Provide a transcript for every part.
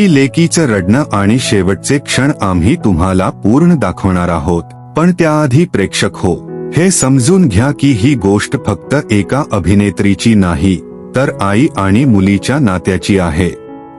ही लेकीचं रडणं आणि शेवटचे क्षण आम्ही तुम्हाला पूर्ण दाखवणार आहोत. पण त्याआधी प्रेक्षक हो हे समजून घ्या की ही गोष्ट फक्त एका अभिनेत्रीची नाही तर आई आणि मुलीच्या नात्याची आहे.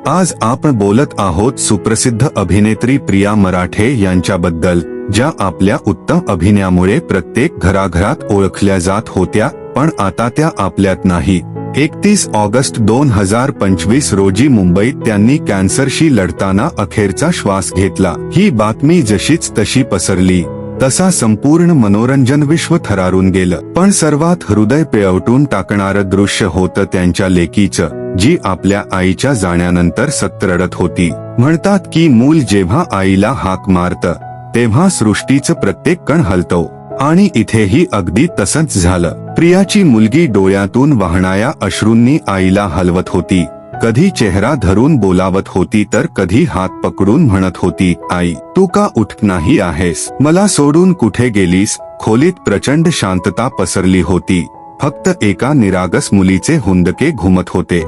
आज आपण बोलत आहोत सुप्रसिद्ध अभिनेत्री प्रिया मराठे यांच्याबद्दल ज्या आपल्या उत्तम अभिनयामुळे प्रत्येक घराघरात ओळखल्या जात होत्या पण आता त्या आपल्यात नाही. एकतीस ऑगस्ट दोन हजार पंचवीस रोजी मुंबईत त्यांनी कॅन्सरशी लढताना अखेरचा श्वास घेतला. ही बातमी जशीच तशी पसरली. तसा संपूर्ण मनोरंजन विश्व थरारून गेलं. पण सर्वात हृदय पेवटून टाकणारं दृश्य होतं त्यांच्या लेकीचं जी आपल्या आईच्या जाण्यानंतर सत्रडत होती. म्हणतात की मूल जेव्हा आईला हाक मारतं तेव्हा सृष्टीचं प्रत्येक कण हलतो. आणि इथेही अगदी तसंच झालं. प्रियाची मुलगी डोळ्यातून वाहणाऱ्या अश्रूंनी आईला हलवत होती. कधी चेहरा धरून बोलावत होती तर कधी हात पकडून म्हणत होती आई तू का उठत नाही आहेस? मला सोडून कुठे गेलीस? खोलीत प्रचंड शांतता पसरली होती. फक्त एका निरागस मुलीचे हुंदके घुमत होते.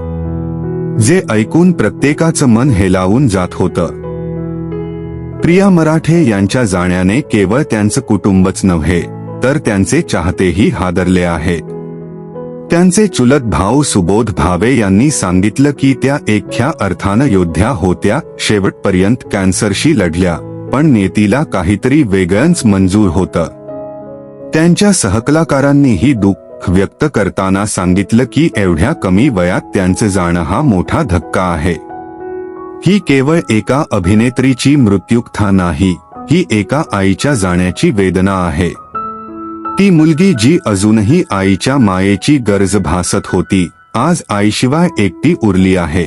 जे ऐकून प्रत्येकाचं मन हेलावून जात होतं. प्रिया मराठे यांच्या जाण्याने केवळ त्यांचं कुटुंबच नव्हे तर त्यांचे चाहतेही हादरले आहेत. त्यांचे चुलत भाऊ सुबोध भावे यांनी सांगितलं की त्या एख्या अर्थानं योद्ध्या होत्या शेवटपर्यंत कॅन्सरशी लढल्या पण नेतीला काहीतरी वेगळंच मंजूर होतं. त्यांच्या सहकलाकारांनीही दुःख व्यक्त करताना सांगितलं की एवढ्या कमी वयात त्यांचं जाणं हा मोठा धक्का आहे. ही केवळ एका अभिनेत्रीची मृत्युकथा नाही ही एका आईच्या जाण्याची वेदना आहे. ती मुलगी जी अजूनही आईच्या मायेची गरज भासत होती आज आईशिवाय एकटी उरली आहे.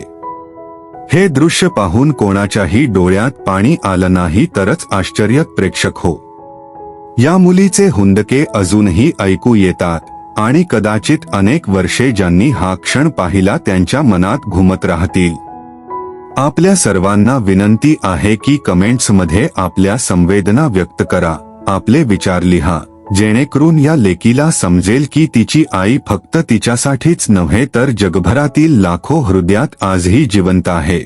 हे दृश्य पाहून कोणाच्याही डोळ्यात पाणी आलं नाही तरच आश्चर्य प्रेक्षक हो. या मुलीचे हुंदके अजूनही ऐकू येतात आणि कदाचित अनेक वर्षे ज्यांनी हा क्षण पाहिला त्यांच्या मनात घुमत राहतील. आपल्या सर्वांना विनंती आहे की कमेंट्समध्ये आपल्या संवेदना व्यक्त करा. आपले विचार लिहा. जेणेकरून या लेकीला समजेल की तिची आई फक्त तिच्यासाठीच नव्हे तर जगभरातील लाखो हृदयात आजही जिवंत आहे.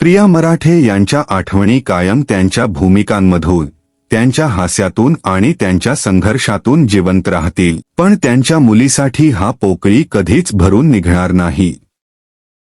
प्रिया मराठे यांच्या आठवणी कायम त्यांच्या भूमिकांमधून त्यांच्या हास्यातून आणि त्यांच्या संघर्षातून जिवंत राहतील. पण त्यांच्या मुलीसाठी हा पोकळी कधीच भरून निघणार नाही.